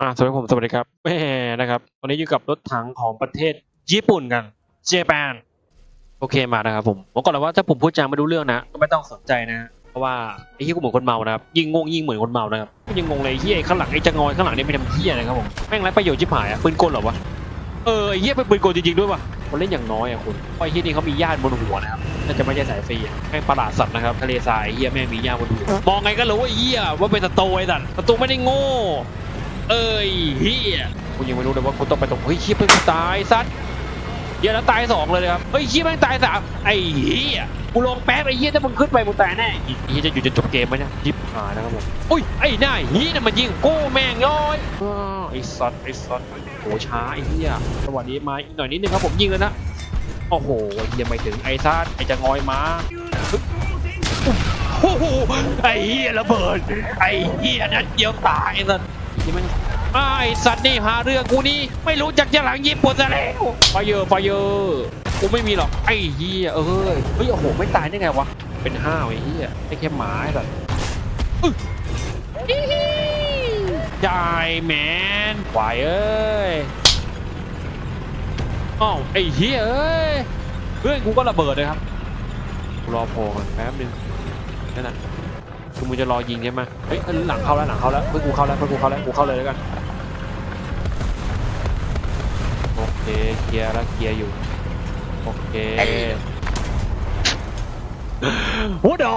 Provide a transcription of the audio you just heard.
อ่าสวัสดีผมสวัสดีครับแม่นะครับตอนนี้อยู่กับรถถังของประเทศญี่ปุ่นกันเจแปนโอเคมานะครับผมผมก่อนเลยว่าถ้าผมพูดจาไม่รู้เรื่องนะก็ไม่ต้องสนใจนะเพราะว่าไอ้ที่กูเหมือนคนเมานะครับยิ่งงงยิ่งเหมือนคนเมานะครับยิ่งงงเลยไอ้เฮียข้างหลังไอ้จะงอยข้างหลังนี่ไม่ทำเฮียนะครับผมแม่งไรประโยชน์ชิบหายอะปืนกลเหรอวะเออไอ้เฮียเป็นปืนกลจริงๆด้วยวะคนเล่นอย่างน้อยอะคุณไอ้เฮียนี่เขามีญาติบนหัวนะครับน่าจะไม่ใช่สายฟรีแม่งประหลาดสัตว์นะครับทะเลทรายไอ้เฮียแม่งมีญาติบนหัวมองไงก็รู้ว่าไอ้เฮียว่าเป็นศัตรูไอ้สัตว์ศัตรูไม่ได้โง่ เอ้ยเฮียกูยังไม่รู้เลยว่ากูต้องไปตรงเฮ้ยเฮียเพื่อนกูตายสัตว์เฮียแล้วตายสองเลยนะครับเฮ้ยเฮียแม่งตายสามไอ้เฮียกูลงแป๊บไอ้เฮียถ้ามึงขึ้นไปมึงตายแน่ไอ้เฮียจะอยู่จนจบเกมไหมเนี่ยยิบหายนะครับผมอุ้ยไอ้หน้าเฮียน่ะมันยิงกูแม่งย้อยอ้าวไอ้สัตว์ไอ้สัตว์โหช้าไอ้เฮียสวัสดีมาอีกหน่อยนิดนึงครับผมยิงแล้วนะโอ้โหไอ้เฮียไม่ถึงไอ้ซัดไอ้จะงอยมาโอ้โหไอ้เฮียระเบิด ไอ้เฮียนัดเดียวตายสัตว์ ที่มันไอ้สัตว์นี่หาเรื่องกูนี่ไม่รู้จักจะหลังญี่ปุ่นซะแล้วไฟเยอร์ไฟเยอร์กูไม่มีหรอกไอ้เฮียเอ้ยเฮ้ยโอ้โหไม่ตายได้ไงวะเป็นห้าวไอ้เฮียไอ้แค่หมาไอ้สัตว์อึ๊ยายแมนไหวเอ้ยอ้าวไอ้เฮียเอ้ยเพื่อนกูก็ระเบิดเลยครับกูรอโผล่ก่อนแป๊บนึงนั่นน่ะ คือมึงจะรอยิงใช่ไหมเฮ้ยหลังเข้าแล้วหลังเข้าแล้วเพื่อนกูเข้าแล้วเพื่อนกูเข้าแล้วกูเข้าเลยแล้วกันโอเคเคลียร์แล้วเคลียร์อยู่โอเคหัวดอ